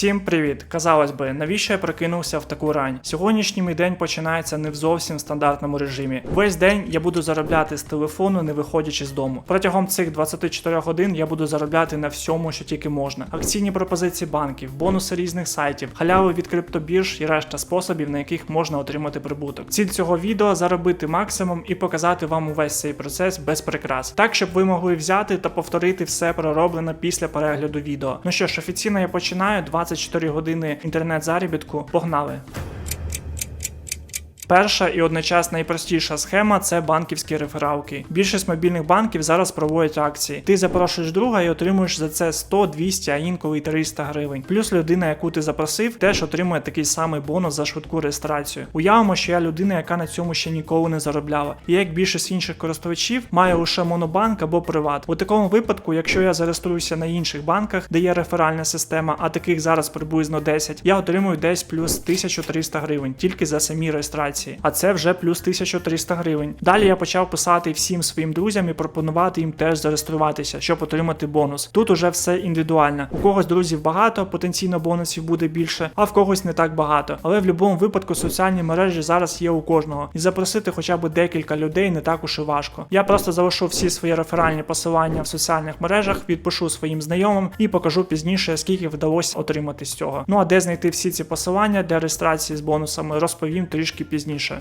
Всім привіт! Казалось би, навіщо я прокинувся в таку рань? Сьогоднішній мій день починається не в зовсім стандартному режимі. Весь день я буду заробляти з телефону, не виходячи з дому. Протягом цих 24 годин я буду заробляти на всьому, що тільки можна. Акційні пропозиції банків, бонуси різних сайтів, халяви від криптобірж і решта способів, на яких можна отримати прибуток. Ціль цього відео заробити максимум і показати вам увесь цей процес без прикрас, так щоб ви могли взяти та повторити все пророблене після перегляду відео. Ну що ж, офіційно я починаю 24 години інтернет-заробітку. Погнали! Перша і одночасно найпростіша схема це банківські рефералки. Більшість мобільних банків зараз проводять акції. Ти запрошуєш друга і отримуєш за це 100, 200, а інколи й 300 гривень. Плюс людина, яку ти запросив, теж отримує такий самий бонус за швидку реєстрацію. Уявимо, що я людина, яка на цьому ще ніколи не заробляла. І як більшість інших користувачів, маю лише монобанк або приват. У такому випадку, якщо я зареєструюся на інших банках, де є реферальна система, а таких зараз приблизно 10, я отримую десь плюс 1300 гривень тільки за самі реєстрації а це вже плюс 1300 гривень. Далі я почав писати всім своїм друзям і пропонувати їм теж зареєструватися, щоб отримати бонус. Тут уже все індивідуально. У когось друзів багато, потенційно бонусів буде більше, а в когось не так багато. Але в будь-якому випадку соціальні мережі зараз є у кожного, і запросити хоча б декілька людей не так уж і важко. Я просто залишу всі свої реферальні посилання в соціальних мережах, відпишу своїм знайомим і покажу пізніше, скільки вдалося отримати з цього. Ну а де знайти всі ці посилання для реєстрації з бонусами, розповім трішки пізніше пізніше.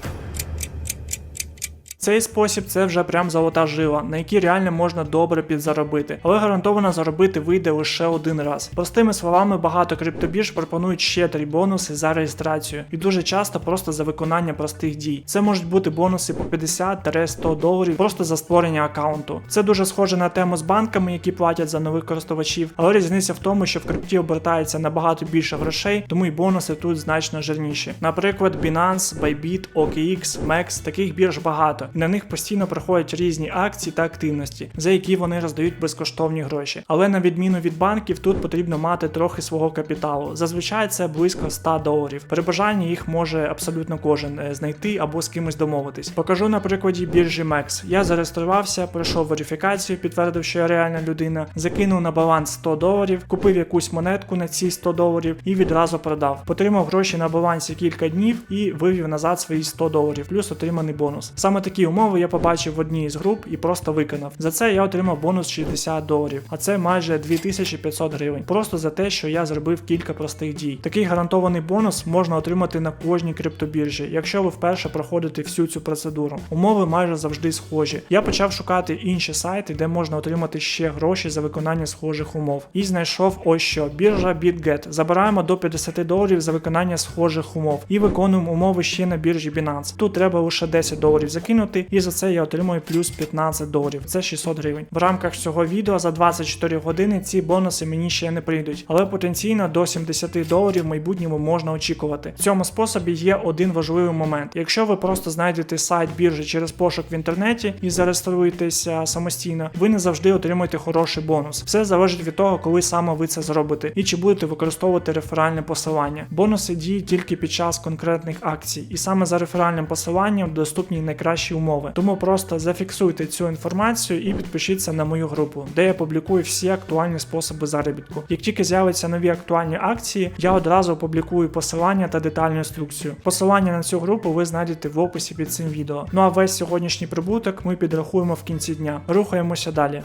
Цей спосіб це вже прям золота жила, на якій реально можна добре підзаробити, але гарантовано заробити вийде лише один раз. Простими словами, багато криптобірж пропонують щедрі бонуси за реєстрацію, і дуже часто просто за виконання простих дій. Це можуть бути бонуси по 50-100 доларів просто за створення аккаунту. Це дуже схоже на тему з банками, які платять за нових користувачів, але різниця в тому, що в крипті обертається набагато більше грошей, тому й бонуси тут значно жирніші. Наприклад, Binance, Bybit, OKX, MEX, таких бірж багато на них постійно проходять різні акції та активності, за які вони роздають безкоштовні гроші. Але на відміну від банків, тут потрібно мати трохи свого капіталу. Зазвичай це близько 100 доларів. При бажанні їх може абсолютно кожен е, знайти або з кимось домовитись. Покажу на прикладі біржі MEX. Я зареєструвався, пройшов верифікацію, підтвердив, що я реальна людина, закинув на баланс 100 доларів, купив якусь монетку на ці 100 доларів і відразу продав. Потримав гроші на балансі кілька днів і вивів назад свої 100 доларів, плюс отриманий бонус. Саме такі умови я побачив в одній з груп і просто виконав. За це я отримав бонус 60 доларів, а це майже 2500 гривень. Просто за те, що я зробив кілька простих дій. Такий гарантований бонус можна отримати на кожній криптобіржі, якщо ви вперше проходите всю цю процедуру. Умови майже завжди схожі. Я почав шукати інші сайти, де можна отримати ще гроші за виконання схожих умов. І знайшов ось що біржа BitGet. Забираємо до 50 доларів за виконання схожих умов і виконуємо умови ще на біржі Binance. Тут треба лише 10 доларів закинути, і за це я отримую плюс 15 доларів. Це 600 гривень. В рамках цього відео за 24 години ці бонуси мені ще не прийдуть, але потенційно до 70 доларів в майбутньому можна очікувати. В цьому способі є один важливий момент. Якщо ви просто знайдете сайт біржі через пошук в інтернеті і зареєструєтеся самостійно, ви не завжди отримаєте хороший бонус. Все залежить від того, коли саме ви це зробите, і чи будете використовувати реферальне посилання. Бонуси діють тільки під час конкретних акцій, і саме за реферальним посиланням доступні найкращі умови. Тому просто зафіксуйте цю інформацію і підпишіться на мою групу, де я публікую всі актуальні способи заробітку. Як тільки з'являться нові актуальні акції, я одразу опублікую посилання та детальну інструкцію. Посилання на цю групу ви знайдете в описі під цим відео. Ну а весь сьогоднішній прибуток ми підрахуємо в кінці дня. Рухаємося далі.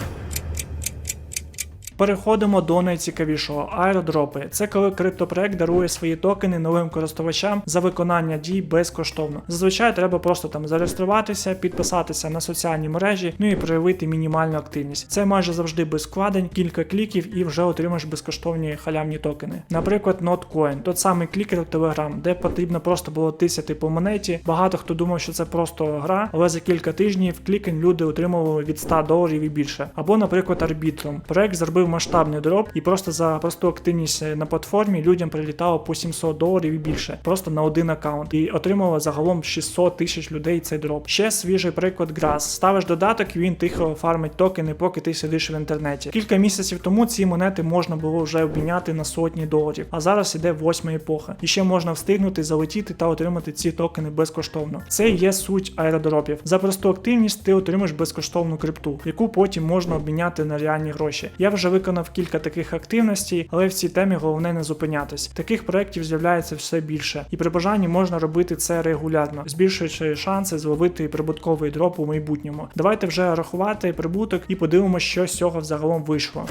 Переходимо до найцікавішого аеродропи. Це коли криптопроект дарує свої токени новим користувачам за виконання дій безкоштовно. Зазвичай треба просто там зареєструватися, підписатися на соціальні мережі, ну і проявити мінімальну активність. Це майже завжди без вкладень, кілька кліків і вже отримаєш безкоштовні халявні токени. Наприклад, Notcoin, тот самий клікер у Telegram, де потрібно просто було тисяти по монеті. Багато хто думав, що це просто гра, але за кілька тижнів клікань люди отримували від 100 доларів і більше. Або, наприклад, Arbitrum. Проект зробив масштабний дроп, і просто за просту активність на платформі людям прилітало по 700 доларів і більше, просто на один аккаунт. І отримало загалом 600 тисяч людей цей дроп. Ще свіжий приклад Grass. Ставиш додаток, він тихо фармить токени, поки ти сидиш в інтернеті. Кілька місяців тому ці монети можна було вже обміняти на сотні доларів, а зараз іде восьма епоха. І ще можна встигнути залетіти та отримати ці токени безкоштовно. Це є суть аеродропів. За просту активність ти отримаєш безкоштовну крипту, яку потім можна обміняти на реальні гроші. Я вже виконав кілька таких активностей, але в цій темі головне не зупинятись. Таких проєктів з'являється все більше, і при бажанні можна робити це регулярно, збільшуючи шанси зловити прибутковий дроп у майбутньому. Давайте вже рахувати прибуток і подивимося, що з цього взагалом вийшло.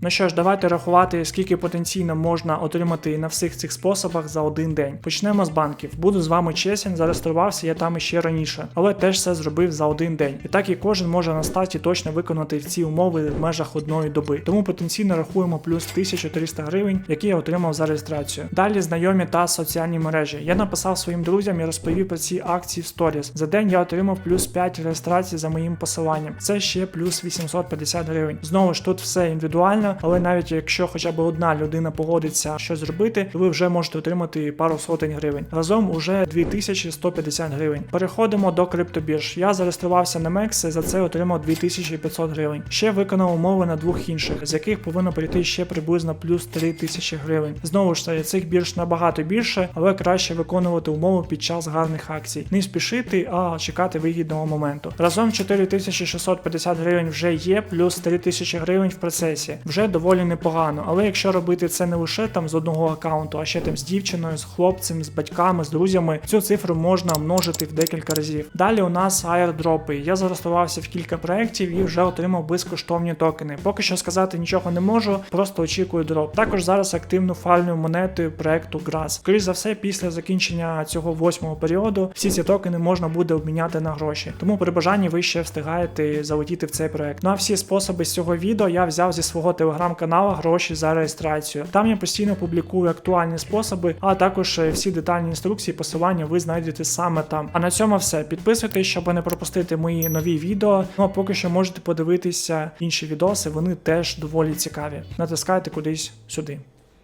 Ну що ж, давайте рахувати, скільки потенційно можна отримати на всіх цих способах за один день. Почнемо з банків. Буду з вами чесен, зареєструвався я там іще раніше, але теж все зробив за один день. І так і кожен може на старті точно виконати ці умови в межах одної доби. Тому потенційно рахуємо плюс 1300 гривень, які я отримав за реєстрацію. Далі знайомі та соціальні мережі. Я написав своїм друзям і розповів про ці акції в сторіс. За день я отримав плюс 5 реєстрацій за моїм посиланням. Це ще плюс 850 гривень. Знову ж тут все індивідуально але навіть якщо хоча б одна людина погодиться щось зробити, ви вже можете отримати пару сотень гривень. Разом уже 2150 гривень. Переходимо до криптобірж. Я зареєструвався на Мекс, за це отримав 2500 гривень. Ще виконав умови на двох інших, з яких повинно прийти ще приблизно плюс 3000 гривень. Знову ж таки, цих бірж набагато більше, але краще виконувати умови під час гарних акцій. Не спішити, а чекати вигідного моменту. Разом 4650 гривень вже є, плюс 3000 гривень в процесі. Вже доволі непогано. Але якщо робити це не лише там з одного аккаунту, а ще там з дівчиною, з хлопцем, з батьками, з друзями, цю цифру можна множити в декілька разів. Далі у нас аірдропи. Я зареєструвався в кілька проєктів і вже отримав безкоштовні токени. Поки що сказати нічого не можу, просто очікую дроп. Також зараз активно фальною монетою проекту Grass. Скоріше за все, після закінчення цього восьмого періоду всі ці токени можна буде обміняти на гроші. Тому при бажанні ви ще встигаєте залетіти в цей проект. Ну а всі способи з цього відео я взяв зі свого телеграм-канала гроші за реєстрацію. Там я постійно публікую актуальні способи, а також е, всі детальні інструкції, посилання ви знайдете саме там. А на цьому все. Підписуйтесь, щоб не пропустити мої нові відео. Ну а поки що можете подивитися інші відоси, вони теж доволі цікаві. Натискайте кудись сюди.